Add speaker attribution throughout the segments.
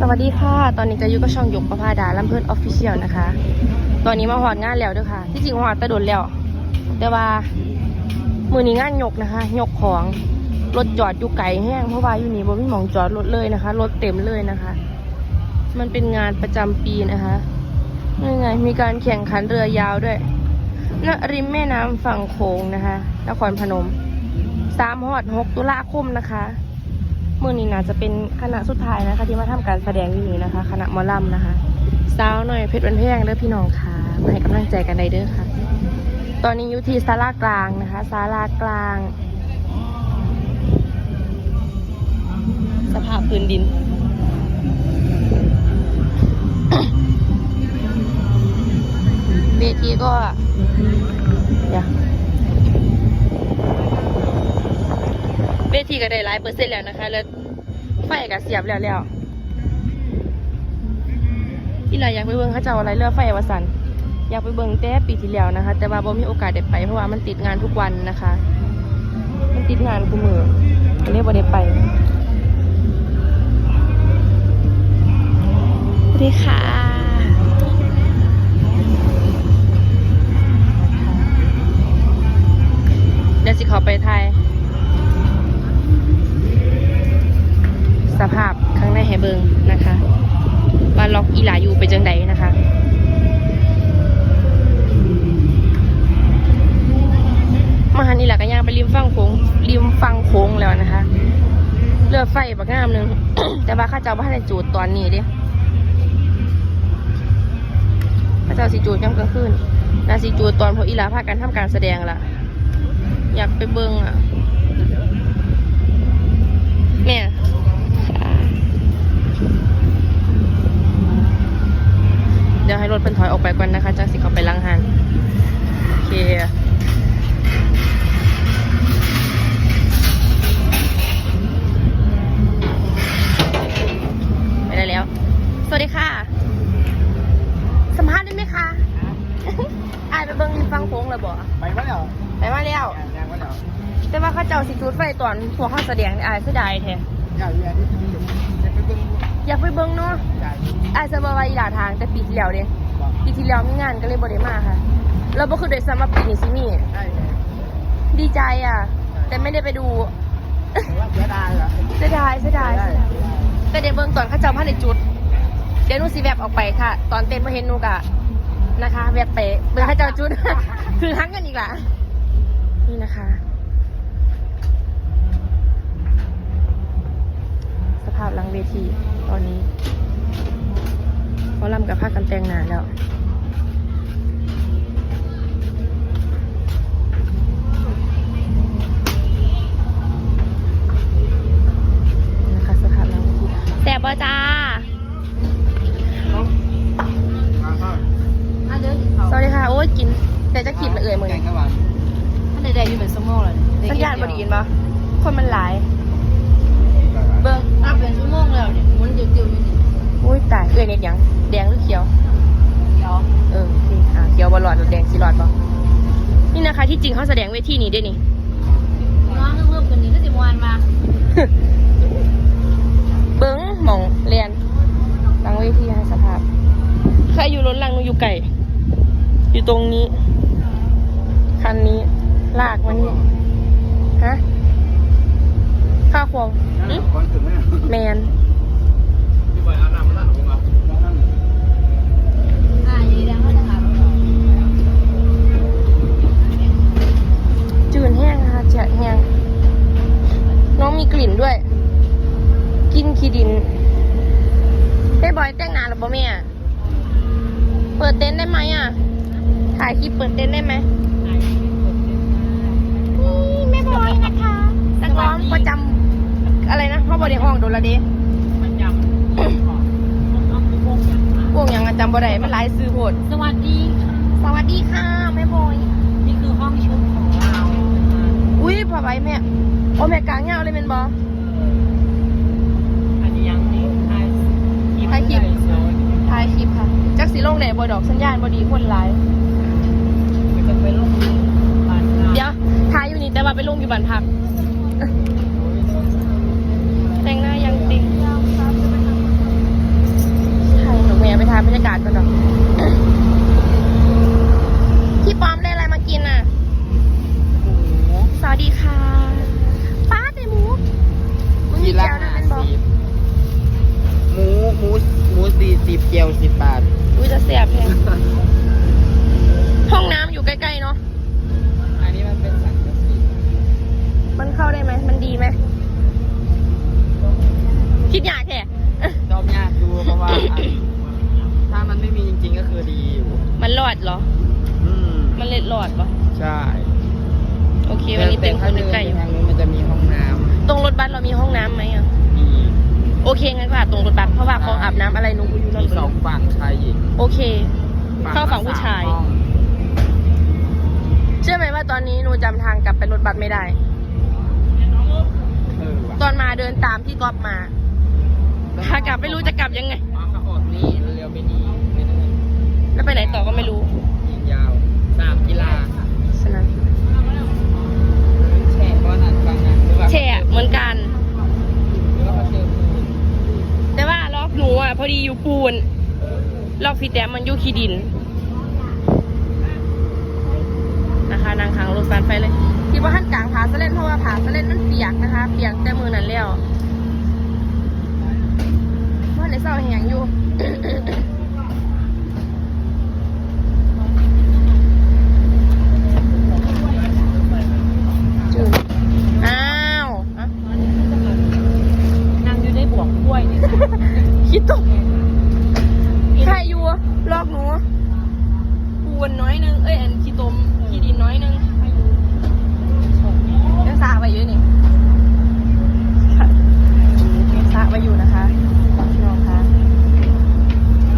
Speaker 1: สวัสดีค่ะ ตอนนี้จะอยู่กับช่องหยกประภาดาลำเพิ่นออฟฟิเชียลนะคะ ตอนนี้มาหอดงานแล้วด้วยค่ะ ที่จริงหอดตะโดนแล้ว แต่ว่า มือนี้งานยกนะคะ ยกของ รถจอดอยู่ไกลแห้งเพราะว่าอยู่นี่บ่มีหมองจอดรถเลยนะคะ รถเต็มเลยนะคะ มันเป็นงานประจำปีนะคะนี่ไง มีการแข่งขันเรือยาวด้วยณริมแม่น้ำฝั่งโขงนะคะ นครพนมสามหอดหกตุลาคมนะคะ มื่อนี้น่าจะเป็นคณะสุดท้ายนะคะ ที่มาทำการแสดงอยู่นี้นะคะ คณะมอลำนะคะสาวหน่อยเพชรวันแพงเด้อพี่น้องค่ะมาให้กำลังใจกันได้เด้อค่ะ ตอนนี้อยู่ที่ศาลากลางนะคะศาลากลาง สภาพพื้นดินเวทีก็เดี๋ยวเวทีก็ได้หลายเปอร์เซ็นต์แล้วนะคะแล้ว ไฟก็เสียบแล้วแล้วที่เราอยากไปเบิ่งเขาเจ้าอะไรเรือไฟวสันอยากไปเบิ่งแต่ปีที่แล้วนะคะ แต่ว่าบ่มีโอกาสได้ไปเพราะว่ามันติดงานทุกวันนะคะ มันติดงานกูมือก็เลยบ่ได้ไปสวัสดีค่ะเดี๋ยวสิขอไปไทย สภาพข้างในให้เบิงนะคะว่าล็อกอีหลาอยู่ไปจังใดนะคะมาหันอีหลาก็ย่างไปริมฝั่งโค้งริมฝั่งโค้งแล้วนะคะ เลือไฟบักงามหนึ่งแต่ว่าข้าเจ้าบ้านในจูดตอนนี้เดิข้าเจ้าสิจูดยังกลางคืนนาสิจูดตอนพวกอีหลาพากันทำการแสดงละอยากไปเบิงอะแม่ เดี๋ยวให้รถเป็นถอยออกไปก่อนนะคะจากสิเขาไปล้างหันโอเคไปได้แล้ว สวัสดีค่ะ สัมภาษณ์ได้ไหมคะอายไปเบิ้งฟังโค้งเลยบ่
Speaker 2: ไปวะเนี่ย
Speaker 1: ไปมาแล้ว
Speaker 2: ยังวะเนี่ย
Speaker 1: แต่ว่าเขาเจ้าสิจุดไฟตอนพวกเขาแสดงนี่อายเสียดายแท้
Speaker 2: อยากเรียนที่นี่จะไปเบิ่ง
Speaker 1: อยากไปเบิ่งเนาะ
Speaker 2: อยาก
Speaker 1: อายจะบอกว่าอีหลาทางแต่ปีที่แล้วเด้
Speaker 2: บอก
Speaker 1: ปีที่แล้วมีงานก็เลยบ่ได้มาค่ะ เราบ่คือได้สำหรับปีนี้สิมี
Speaker 2: ได้เลย
Speaker 1: ดีใจอะ แต่ไม่ได้ไปดู
Speaker 2: แต่ว่าเสียดายเหรอ
Speaker 1: เสียดายเสียดายเสียดายแต่เดี๋ยวเบิ่งตอนเขาเจ้าพันในจุด เดี๋ยวหนูสิแวบออกไปค่ะ ตอนเต้นมาเห็นหนูกะนะคะ แวบไปเบิ่งเขาเจ้าจุด คือฮักกันอีกล่ะนี่นะคะ สภาพหลัง เวทีตอนนี้เขาลำกับผ้ากันแต่งหนาแล้ว นี่นะคะสภาพหลังเวทีแสบบ่จ้า
Speaker 3: อันเดินเขา
Speaker 1: สวัสดีค่ะ โอ้ยกิน แต่จะกินละเอ่ยมือ
Speaker 2: แกง
Speaker 1: นี้
Speaker 2: ข้าวหวาน
Speaker 3: ท่านใดๆอยู่เป็นสมองเลย
Speaker 1: สัญญาณบดีนปะคนมันหลาย เบิ้ง
Speaker 3: รับเป็นชั่วโมงแล้วเนี่ยมันเดียวๆอยู่นี่
Speaker 1: อุ้ยตายเอ่ยเน็ตหยัง แดงหรือเขียว
Speaker 3: เดี๋ยว
Speaker 1: เออนี่อ่าเขียวบอลลอดหรือแดงสีหลอดบ่นี่นะคะ ที่ จริงเขาแสดงเวทีนี้ด้วยนี่
Speaker 3: น้องเพิ่มกันนี้ก็จะมวนมา
Speaker 1: เบิ้งหมองเรียนหลังเวทีให้สภาพใครอยู่รถหลังหนูอยู่ไก่ อยู่ตรงนี้ คันนี้ลากมันนี่ฮะข้าวควงหึ
Speaker 2: ก่อนถึงไหม
Speaker 1: แมน
Speaker 2: ที่บ่อยอาบน้ำละผมเอา
Speaker 3: อ่าอย่างนี้แล้วก็จะหาเรา
Speaker 1: จืดแห้งค่ะแฉะแห้ง น้องมีกลิ่นด้วย กินขี้ดินได้บอยแต่งงานหรือเปล่าแม่เปิดเต็นท์ได้ไห มอะ ถ่ายคลิปเปิดเต็นท์ได้ไหมนี่แม่บอยนะคะนักร้องประจำอะไรนะพ่อบอดี้ห้องโดนละเด
Speaker 3: มันยำเอาไปวงอย่าง
Speaker 1: พวกอย่างอะจำบ่ได้มันหลายซื้อโพด
Speaker 3: สวัสดีค่ะ
Speaker 1: สวัสดีค่ะแม่บอย
Speaker 3: นี่คือห้องชุดของเรา
Speaker 1: อุ้ยพอไว้แม่ โอ้แม่กลางเงาเลยเป็นบอ
Speaker 3: อันนี้ยังนี่ถ่าย
Speaker 1: ถ่ายคลิปถ่ายคลิปค่ะ จักสีลงไหนบอยดอกสัญญาณบอดีคนหลาย
Speaker 3: จะไปลงบ้านเรา
Speaker 1: เดี๋ยวถ่ายอยู่นี่แต่ว่าไปลงอยู่บ้านพัก แต่งหน้ายังติง
Speaker 2: สิบเจียวสิบบาท
Speaker 1: อุ้ยจะเสียบแพงห้องน้ำอยู่ใกล้ๆเนาะ
Speaker 2: อันนี้มันเป็นสังกะสี
Speaker 1: มันเข้าได้ไหม มันดีไหม คิดอยากแค่
Speaker 2: ชอบยากดูเพราะว่าอะถ้ามันไม่มีจริงๆก็คือดีอยู่
Speaker 1: มันหลอดเหรอ
Speaker 2: อืม
Speaker 1: มันเล็ด หลอดปะ
Speaker 2: ใช่
Speaker 1: โอเควันนี้เป็นคนนึกไก่อยู่
Speaker 2: ทางนู้นมันจะมีห้องน้
Speaker 1: ตรงรถบัสเรามีห้องน้ำไหมอะำ
Speaker 2: มี
Speaker 1: โอเคงั้นก็อาบตรงรถบัสเพราะว่าเขาอาบน้ำอะไรหนูอยู่นั่น
Speaker 2: มีสองฝั่งชายหญิง
Speaker 1: โอเค เข้าฝั่งผู้ชาย
Speaker 2: ละสมห้อง
Speaker 1: เชื่อไหมว่าตอนนี้หนูจำทางกลับไปรถบัสไม่ได้
Speaker 2: เออว่ะ
Speaker 1: ตอนมาเดินตามพี่ก๊อฟมาขากลับไม่รู้จะกลับยังไง
Speaker 2: อ๋อเขาออกนี่เร็วๆไปนี่ไปนู่น
Speaker 1: แล้วไปไหนต่อก็ไม่รู้
Speaker 2: ยิงยาว สนามกีฬา
Speaker 1: ฉะนั้น
Speaker 2: แช่ก้อนอันฟังนะหรือว่า
Speaker 1: แช่เหมือนกัน
Speaker 2: หรือว่าเขาเจอปูน
Speaker 1: แต่ว่าล็อกหนูอะ พอดีอยู่ปูนล็อกพี่แต้มมันอยู่ขี้ดิน นะคะนางค้างรถฟันไฟเลยที่ว่าขั้นกลางผาสะเล่นเพราะว่าผาสะเล่นมันเปียกนะคะ เปียกแต่มือนั้นแล้วว่าในเศร้าแหงอยู่ จืดอ้าวอะ
Speaker 3: นั่งอยู่ในบ่วงกล้วยเนี่ย
Speaker 1: คิดตกใครอยู่อะลอกหนูปูนน้อยนึง เอ้ย อันขี้ตมขี้ดินน้อยนึงยังสาไปอยู่นี่ยังสาไปอยู่นะคะพี่น้องคะ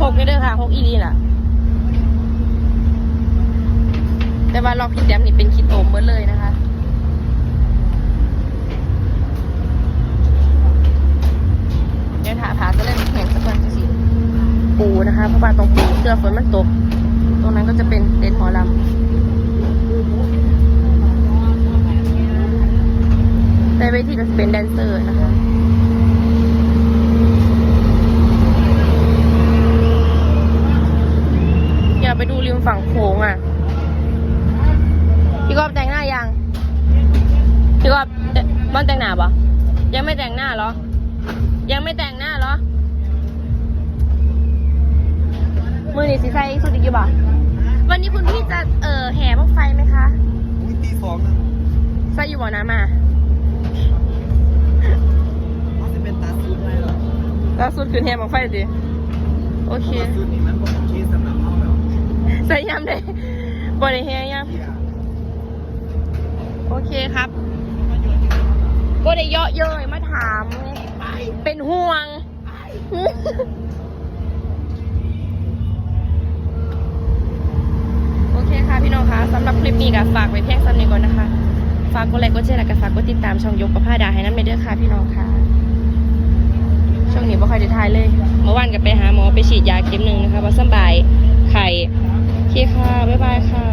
Speaker 1: หกนี่เด้ อค่ะหกอีรีล่ะ แต่ว่าลอกพี่แต้มนี่เป็นขี้ตมเบิดเลยนะคะเดี๋ยวถาผาจะเล่นแข่งสักวันสิปูนะคะเพราะว่าตรงปูเสื้อฝนมันตก ตรงนั้นก็จะเป็นเต็นท์หมอลำในเวทีจะเป็นแดนเซอร์นะคะ อย่า ไปดูริมฝั่งโขงอะ พี่กอบแต่งหน้ายัง พี่กอบแต่บ้านแต่งหน้าปะยังไม่แต่งหน้าเหรอ ยังไม่แต่งหน้าเหรอ มือนี่สีใส่สุดอีกอยู่บ่วันนี้คุณพี่จะเอ่อแห่บ้างไฟไหมคะ
Speaker 2: อุ้ยตีสองนะ
Speaker 1: ใส่อยู่บ่น้ำมา
Speaker 2: มันจะเป็นตาซุดเลยเหรอ
Speaker 1: ล่าสุดคือแห่บ้างไฟดิโอเค
Speaker 2: ตาซุดนี่มันบอกชี้สำหรับเขาแบบ
Speaker 1: ใส่ยำได้บ่ได้แห่ยำโอเคครับก็ได้เยาะเย้ยมาถาม เป็นห่วง โอเคค่ะพี่น้องคะสำหรับคลิปนี้ก็ฝากไว้เพียงซ้ำนี้ก่อนนะคะ ฝากกดไลค์กดแชร์และก็ฝากกดติดตามช่องยกประพาดาให้น้ำในเด้อค่ะพี่น้องค่ะช่วงนี้บ่ค่อยได้ทายเลย เมื่อวานก็ไปหาหมอไปฉีดยาเข็มหนึ่งนะคะว่าสบายไข่ โอเคค่ะ บ๊ายบายค่ะ